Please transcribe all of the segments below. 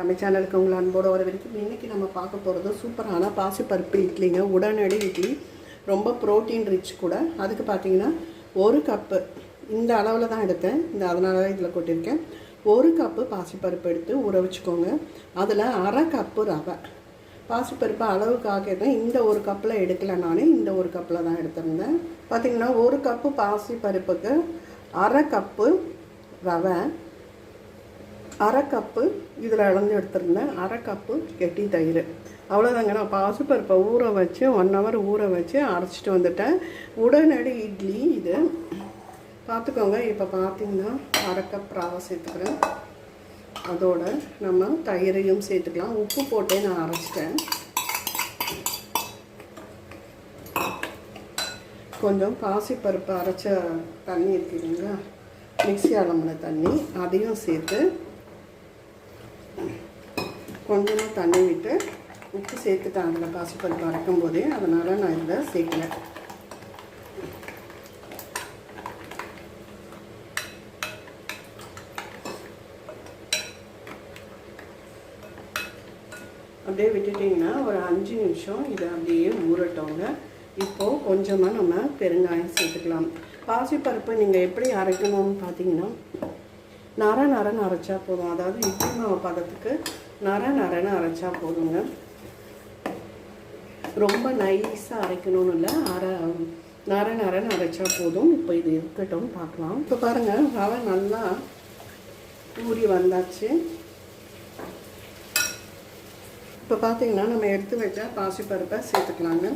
நம்ம சேனலுக்கு உங்களை வர வரைக்கும் இன்றைக்கி நம்ம பார்க்க போகிறது சூப்பரான பாசிப்பருப்பு இட்லிங்க. உடனடி இட்லி ரொம்ப ப்ரோட்டீன் ரிச் கூட. அதுக்கு பார்த்தீங்கன்னா ஒரு கப்பு இந்த அளவில் தான் எடுத்தேன். இந்த அதனால தான் இதில் கொட்டியிருக்கேன். ஒரு கப்பு பாசிப்பருப்பு எடுத்து ஊற வச்சுக்கோங்க. அதில் அரை கப்பு ரவை. பாசிப்பருப்பு அளவுக்காக தான் இந்த ஒரு கப்பில் எடுக்கல நான். இந்த ஒரு கப்பில் தான் எடுத்திருந்தேன். பார்த்தீங்கன்னா ஒரு கப்பு பாசிப்பருப்புக்கு அரை கப்பு ரவை அரை கப்பு இதில் இழந்து எடுத்துருந்தேன். அரை கப்பு கெட்டி தயிர். அவ்வளோதாங்க நான் பாசுப்பருப்பை ஊற வச்சு ஒன் ஹவர் ஊற வச்சு அரைச்சிட்டு வந்துட்டேன். உடனடி இட்லி இது. பார்த்துக்கோங்க. இப்போ பார்த்தீங்கன்னா அரை கப் ரவை சேர்த்துக்கிறேன். அதோட நம்ம தயிரையும் சேர்த்துக்கலாம். உப்பு போட்டே நான் அரைச்சிட்டேன். கொஞ்சம் பாசிப்பருப்பு அரைச்ச தண்ணி இருக்குதுங்களா மிக்சி மிக்ஸி தண்ணி. அதையும் சேர்த்து கொஞ்சமாக தண்ணி விட்டு உப்பு சேர்த்துட்டேன். அதில் பாசிப்பருப்பு அரைக்கும் போதே. அதனால் நான் இதில் சேர்க்கல. அப்படியே விட்டுட்டிங்கன்னா ஒரு அஞ்சு நிமிஷம் இதை அப்படியே ஊறட்டோங்க. இப்போது கொஞ்சமாக நம்ம பெருங்காயம் சேர்த்துக்கலாம். பாசிப்பருப்பு நீங்கள் எப்படி அரைக்கணும்னு பார்த்தீங்கன்னா நர நரன்னு அரைச்சா போதும். அதாவது இட்லி மாவு பதத்துக்கு நர நரன்னு அரைச்சா போதுங்க. ரொம்ப நைஸாக அரைக்கணும்னு இல்லை. அரை நர நரன்னு அரைச்சா போதும். இப்போ இது இருக்கட்டும் பார்க்கலாம் இப்போ பாருங்கள் ரவை நல்லா ஊறி வந்தாச்சு. இப்போ பார்த்தீங்கன்னா நம்ம எடுத்து வச்சா பாசிப்பருப்பை சேர்த்துக்கலாங்க.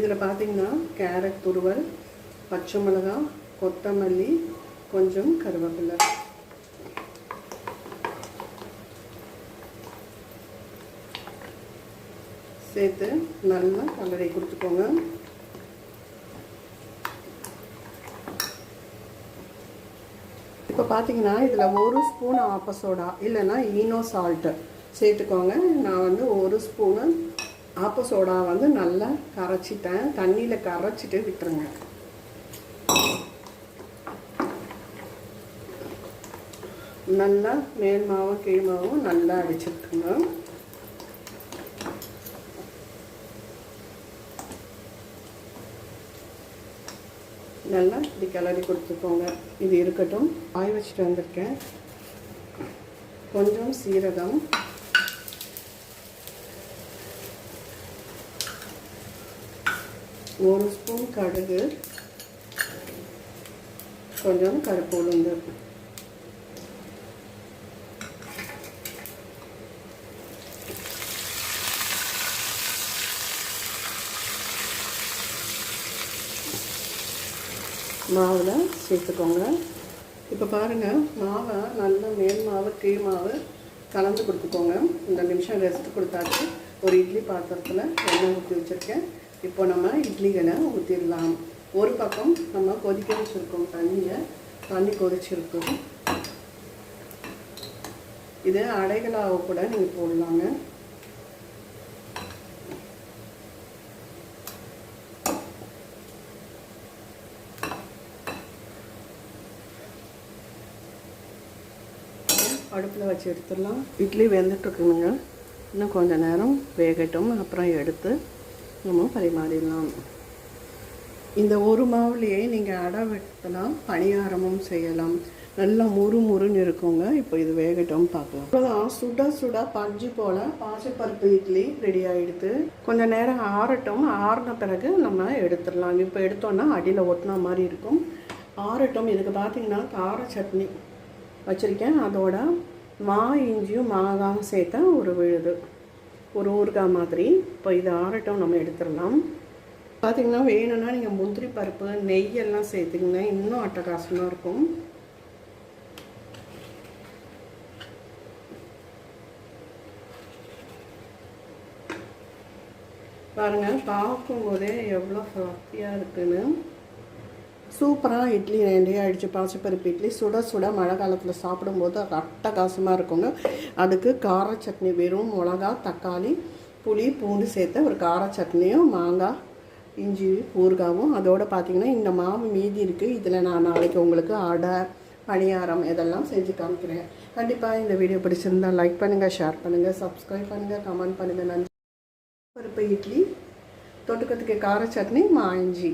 இதில் பார்த்தீங்கன்னா கேரட் துருவல் பச்சை மிளகாய் கொத்தமல்லி கொஞ்சம் கருவேப்பிலை. சேர்த்து நல்லா கலரை கொடுத்துக்கோங்க. இப்போ பார்த்தீங்கன்னா இதில் ஒரு ஸ்பூன் ஆப்ப சோடா இல்லைன்னா ஈனோ சால்ட்டு சேர்த்துக்கோங்க. நான் வந்து ஒரு ஸ்பூனு ஆப்ப சோடா வந்து நல்லா கரைச்சிட்டேன். தண்ணியில் கரைச்சிட்டு விட்டுருங்க. நல்லா மேல் மாவும் கீழ் மாவும் நல்லா அடிச்சிருக்குங்க. நல்லா இப்படி கிளறி கொடுத்துக்கோங்க. இது இருக்கட்டும். ஆய் வச்சுட்டு வந்திருக்கேன். கொஞ்சம் சீரகம். ஒரு ஸ்பூன் கடுகு. கொஞ்சம் கருப்பு உளுந்து மாவில் சேர்த்துக்கோங்க. இப்போ பாருங்கள் மாவை நல்லா மேல் மாவு கீழ் மாவு கலந்து கொடுத்துக்கோங்க. இந்த நிமிஷம் ரெஸ்ட் கொடுத்தாச்சு. ஒரு இட்லி பாத்திரத்தில் எண்ணெய் ஊற்றி வச்சுருக்கேன். இப்போ நம்ம இட்லிகளை ஊற்றிடலாம் ஒரு பக்கம் நம்ம கொதிக்க வச்சுருக்கோம் தண்ணியை தண்ணி கொதிச்சிருக்கோம் இது அடைகளாக கூட நீங்கள் போடலாங்க. அடுப்பில் வச்சு எடுத்துடலாம். இட்லி வெந்துட்டுருக்குங்க. இன்னும் கொஞ்சம் நேரம் வேகட்டும். அப்புறம் எடுத்து நம்ம பரிமாறிடலாம். இந்த ஒரு மாவுலேயே நீங்கள் அடை வெட்டலாம் பணியாரமும் செய்யலாம். நல்லா முறு முறுன்னு இருக்குங்க. இப்போ இது வேகட்டும் பார்க்கலாம். அவ்வளோதான் சுட சுட பஞ்சு போல் பாசிப்பருப்பு இட்லி ரெடி ஆகிடுது கொஞ்சம் நேரம் ஆறட்டும். ஆறின பிறகு நம்ம எடுத்துடலாம். இப்போ எடுத்தோன்னா அடியில் ஒட்டின மாதிரி இருக்கும். ஆறட்டும். இதுக்கு பார்த்தீங்கன்னா கார சட்னி வச்சுருக்கேன். அதோட மா இஞ்சியும் மாங்காயும் சேர்த்த ஒரு விழுது. ஒரு ஊறுகாய் மாதிரி. இப்போ இது ஆரட்டம் நம்ம எடுத்துடலாம். பார்த்திங்கன்னா வேணும்னா நீங்கள் முந்திரி பருப்பு நெய்யெல்லாம் சேர்த்துக்கிங்க. இன்னும் அட்டகாசமாக இருக்கும். பாருங்கள் பார்க்கும்போதே எவ்வளோ ஃப்ளஃபியாக இருக்குன்னு. சூப்பராக இட்லி ரெண்டே அடித்து பாசிப்பருப்பு இட்லி. சுட சுட மழை காலத்தில் சாப்பிடும்போது அது அட்டகாசமாக இருக்குங்க. அதுக்கு கார சட்னி வெறும் மிளகா தக்காளி புளி பூண்டு சேர்த்த ஒரு கார சட்னியும் மாங்காய் இஞ்சி ஊறுகாவும். அதோடு பார்த்தீங்கன்னா இந்த மாவு மீதி இருக்குது இதில் நான் நாளைக்கு உங்களுக்கு அடை பணியாரம் இதெல்லாம் செஞ்சு காமிக்கிறேன். கண்டிப்பாக இந்த வீடியோ பிடிச்சிருந்தா லைக் பண்ணுங்கள் ஷேர் பண்ணுங்கள் சப்ஸ்கிரைப் பண்ணுங்கள் கமெண்ட் பண்ணுங்கள் நன்றி. பருப்பு இட்லி தொட்டுக்கிறதுக்கு கார சட்னி மா இஞ்சி.